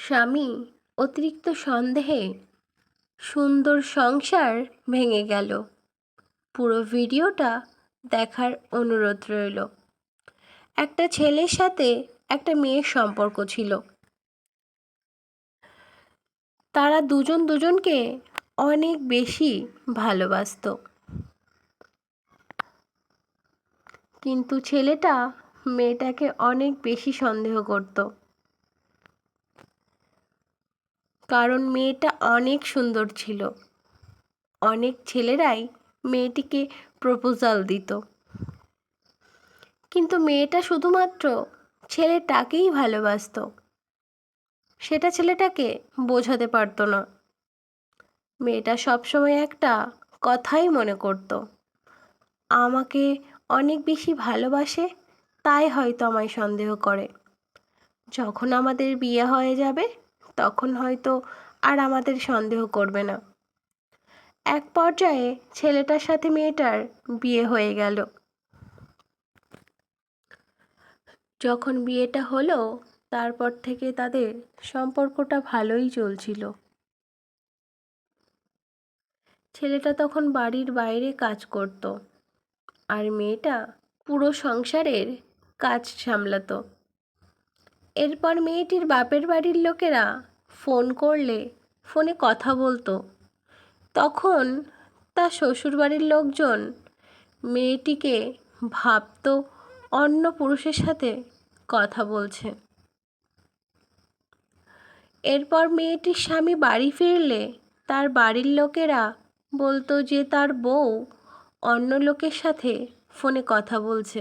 স্বামী, অতিরিক্ত সন্দেহে সুন্দর সংসার ভেঙে গেল। পুরো ভিডিওটা দেখার অনুরোধ রইল। একটা ছেলের সাথে একটা মেয়ের সম্পর্ক ছিল। তারা দুজন দুজনকে অনেক বেশি ভালোবাসতো। কিন্তু ছেলেটা মেয়েটাকে অনেক বেশি সন্দেহ করত। কারণ মেয়েটা অনেক সুন্দর ছিল। অনেক ছেলেরাই মেয়েটিকে প্রপোজাল দিত। কিন্তু মেয়েটা শুধুমাত্র ছেলেটাকেই ভালোবাসতো। সেটা ছেলেটাকে বোঝাতে পারতো না। মেয়েটা সবসময় একটা কথাই মনে করতো, আমাকে অনেক বেশি ভালোবাসে, তাই হয়তো আমায় সন্দেহ করে। যখন আমাদের বিয়ে হয়ে যাবে তখন হয়তো আর আমাদের সন্দেহ করবে না। এক পর্যায়ে ছেলেটার সাথে মেয়েটার বিয়ে হয়ে গেল। যখন বিয়েটা হলো, তারপর থেকে তাদের সম্পর্কটা ভালোই চলছিল। ছেলেটা তখন বাড়ির বাইরে কাজ করত আর মেয়েটা পুরো সংসারের কাজ সামলাতো। এরপর মেয়েটির বাপের বাড়ির লোকেরা ফোন করলে, ফোনে কথা বলতো। তখন তার শ্বশুরবাড়ির লোকজন মেয়েটিকে ভাবতো অন্য পুরুষের সাথে কথা বলছে। এরপর মেয়েটির স্বামী বাড়ি ফিরলে তার বাড়ির লোকেরা বলতো যে তার বউ অন্য লোকের সাথে ফোনে কথা বলছে।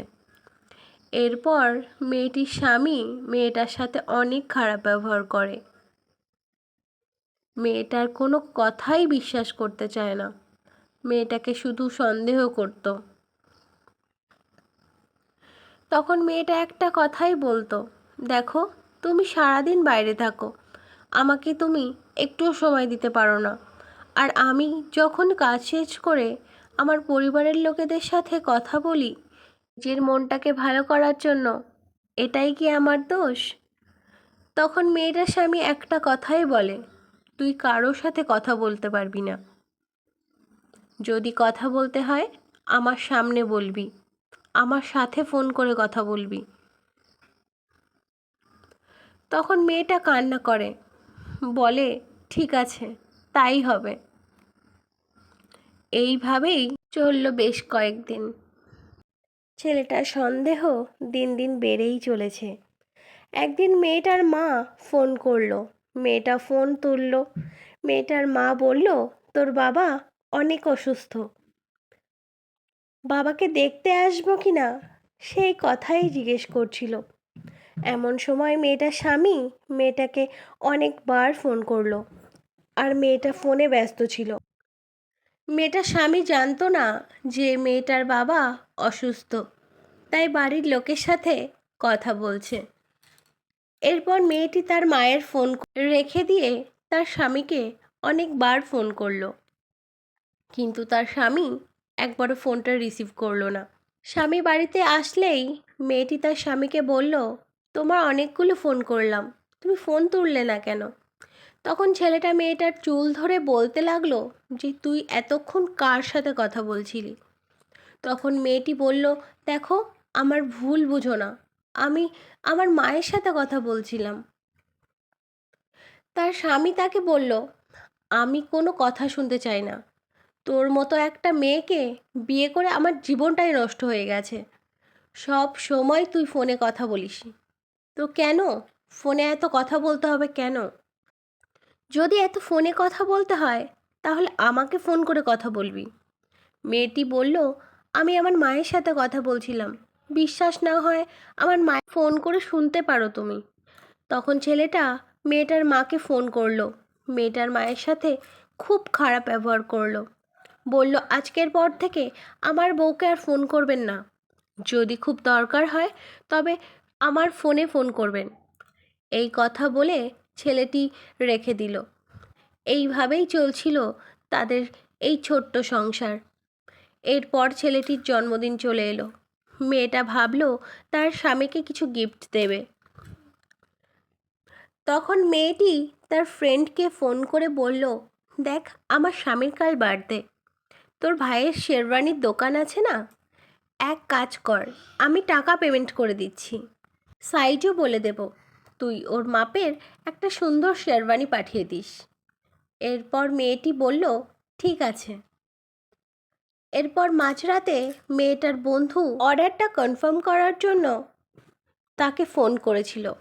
এরপর মেয়েটির স্বামী মেয়েটার সাথে অনেক খারাপ ব্যবহার করে। মেয়েটার কোনো কথাই বিশ্বাস করতে চায় না। মেয়েটাকে শুধু সন্দেহ করত। তখন মেয়েটা একটা কথাই বলতো, দেখো, তুমি সারাদিন বাইরে থাকো। আমাকে তুমি একটুও সময় দিতে পারো না। আর আমি যখন কাজ শেষ করে আমার পরিবারের লোকেদের সাথে কথা বলি, নিজের মনটাকে ভালো করার জন্য, এটাই কি আমার দোষ? তখন মেয়েটার স্বামী একটা কথাই বলে তুই কারোর সাথে কথা বলতে পারবি না। যদি কথা বলতে হয়, আমার সামনে বলবি। আমার সাথে ফোন করে কথা বলবি। তখন মেয়েটা কান্না করে। বলে, ঠিক আছে, তাই হবে। এইভাবেই চলল বেশ কয়েকদিন। ছেলেটার সন্দেহ দিন দিন বেড়েই চলেছে। একদিন মেয়েটার মা ফোন করল মেয়েটা ফোন তুলল। মেয়েটার মা বলল, তোর বাবা অনেক অসুস্থ। বাবাকে দেখতে আসব কি না? সেই কথাই জিজ্ঞেস করছিল। এমন সময় মেয়েটার স্বামী মেয়েটাকে অনেকবার ফোন করল আর মেয়েটা ফোনে ব্যস্ত ছিল। মেয়েটার স্বামী জানতো না যে মেয়েটার বাবা অসুস্থ, তাই বাড়ির লোকের সাথে কথা বলছে। এরপর মেয়েটি তার মায়ের ফোন রেখে দিয়ে তার স্বামীকে অনেকবার ফোন করল। কিন্তু তার স্বামী একবারও ফোনটা রিসিভ করল না। স্বামী বাড়িতে আসলেই মেয়েটি তার স্বামীকে বলল, তোমার অনেকগুলো ফোন করলাম, তুমি ফোন তুললে না কেন? তখন ছেলেটা মেয়েটার চুল ধরে বলতে লাগল যে, তুই এতক্ষণ কার সাথে কথা বলছিলি? তখন মেয়েটি বলল, দেখো, আমার ভুল বুঝো না। আমি আমার মায়ের সাথে কথা বলছিলাম। তার স্বামী তাকে বলল, আমি কোনো কথা শুনতে চাই না। তোর মতো একটা মেয়েকে বিয়ে করে আমার জীবনটাই নষ্ট হয়ে গেছে। সব সময় তুই ফোনে কথা বলিস। তো কেন? ফোনে এত কথা বলতে হবে কেন? যদি এত ফোনে কথা বলতে হয়, তাহলে আমাকে ফোন করে কথা বলবি। মেয়েটি বলল, আমি আমার মায়ের সাথে কথা বলছিলাম। বিশ্বাস না হয় আমার মায়ের ফোন করে শুনতে পারো তুমি। তখন ছেলেটা মেয়েটার মাকে ফোন করল। মেয়েটার মায়ের সাথে খুব খারাপ ব্যবহার করল। বলল, আজকের পর থেকে আমার বউকে আর ফোন করবেন না। যদি খুব দরকার হয় তবে আমার ফোনে ফোন করবেন। এই কথা বলে ছেলেটি রেখে দিল। এইভাবেই চলছিল তাদের এই ছোট্ট সংসার। এরপর ছেলেটির জন্মদিন চলে এলো। মেয়েটা ভাবলো তার স্বামীকে কিছু গিফট দেবে। তখন মেয়েটি তার ফ্রেন্ডকে ফোন করে বলল, দেখ, আমার স্বামীর কাল বার্থডে তোর ভাইয়ের শেরওয়ানির দোকান আছে না? এক কাজ কর, আমি টাকা পেমেন্ট করে দিচ্ছি। সাইজও বলে দেব। তুই ওর মাপের একটা সুন্দর শেরওয়ানি পাঠিয়ে দিস। এরপর মেয়েটি বলল, ঠিক আছে। এরপর মাঝরাতে মেয়েটার বন্ধু অর্ডারটা কনফার্ম করার জন্য তাকে ফোন করেছিল।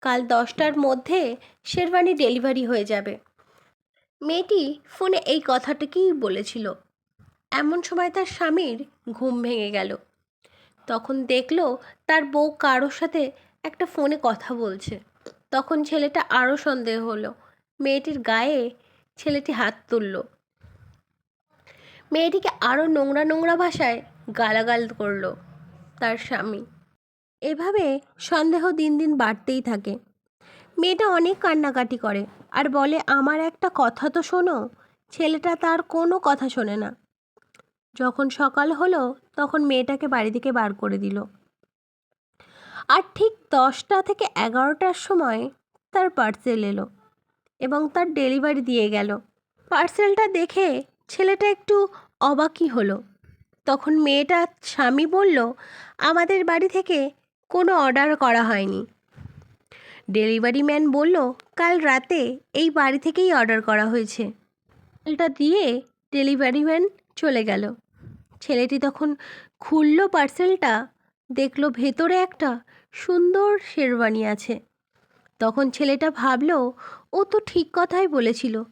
কাল দশটার মধ্যে শেরওয়ানি ডেলিভারি হয়ে যাবে। মেয়েটি ফোনে এই কথাটাকেই বলেছিল। এমন সময় তার স্বামীর ঘুম ভেঙে গেল। তখন দেখল তার বউ কারোর সাথে একটা ফোনে কথা বলছে। তখন ছেলেটা আরও সন্দেহ হলো। মেয়েটির গায়ে ছেলেটি হাত তুলল। মেয়েটিকে আরও নোংরা নোংরা ভাষায় গালাগাল করল তার স্বামী। এভাবে সন্দেহ দিন দিন বাড়তেই থাকে। মেয়েটা অনেক কান্নাকাটি করে আর বলে, আমার একটা কথা তো শোনো, ছেলেটা তার কোনো কথা শোনে না। যখন সকাল হলো, তখন মেয়েটাকে বাড়ি থেকে বার করে দিল। আর ঠিক দশটা থেকে এগারোটার সময় তার পার্সেল এলো এবং তার ডেলিভারি দিয়ে গেল। পার্সেলটা দেখে ছেলেটা একটু অবাকই হলো। তখন মেয়েটা স্বামী বলল, আমাদের বাড়ি থেকে কোনো অর্ডার করা হয়নি। ডেলিভারি ম্যান বলল, কাল রাতে এই বাড়ি থেকেই অর্ডার করা হয়েছে। এটা দিয়ে ডেলিভারি ম্যান চলে গেল। ছেলেটি তখন খুললো পার্সেলটা, দেখল ভেতরে একটা সুন্দর শেরওয়ানি আছে। তখন ছেলেটা ভাবলো, ও তো ঠিক কথাই বলেছিল।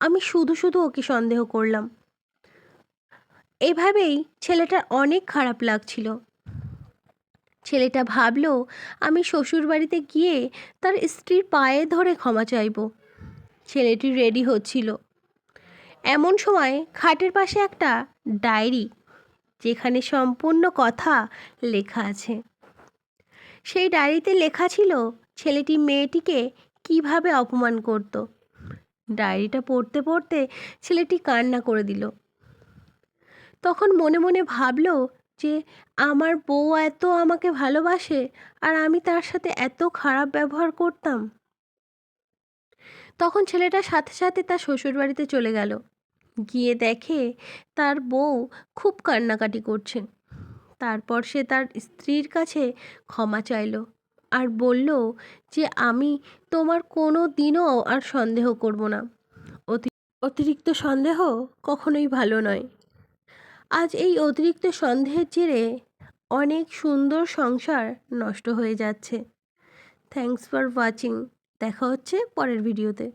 আমি শুধু শুধু ওকে সন্দেহ করলাম। এভাবেই ছেলেটার অনেক খারাপ লাগছিল। ছেলেটা ভাবলো, আমি শ্বশুর বাড়িতে গিয়ে তার স্ত্রীর পায়ে ধরে ক্ষমা চাইব। ছেলেটি রেডি হচ্ছিল। এমন সময় খাটের পাশে একটা ডায়েরি, যেখানে সম্পূর্ণ কথা লেখা আছে। সেই ডায়েরিতে লেখা ছিল, ছেলেটি মেয়েটিকে কীভাবে অপমান করত। ডায়েরিটা পড়তে পড়তে ছেলেটি কান্না করে দিল। তখন মনে মনে ভাবলো যে, আমার বউ এত আমাকে ভালোবাসে আর আমি তার সাথে এত খারাপ ব্যবহার করতাম। তখন ছেলেটা সাথে সাথে তার শ্বশুরবাড়িতে চলে গেল। গিয়ে দেখে তার বউ খুব কান্নাকাটি করছে। তারপর সে তার স্ত্রীর কাছে ক্ষমা চাইল। আর বলল যে আমি তোমার কোনো দিনও আর সন্দেহ করব না। অতি- অতিরিক্ত সন্দেহ কখনোই ভালো নয়। আজ এই অতিরিক্ত সন্দেহের জেরে অনেক সুন্দর সংসার নষ্ট হয়ে যাচ্ছে। থ্যাংকস ফর ওয়াচিং দেখা হচ্ছে পরের ভিডিওতে।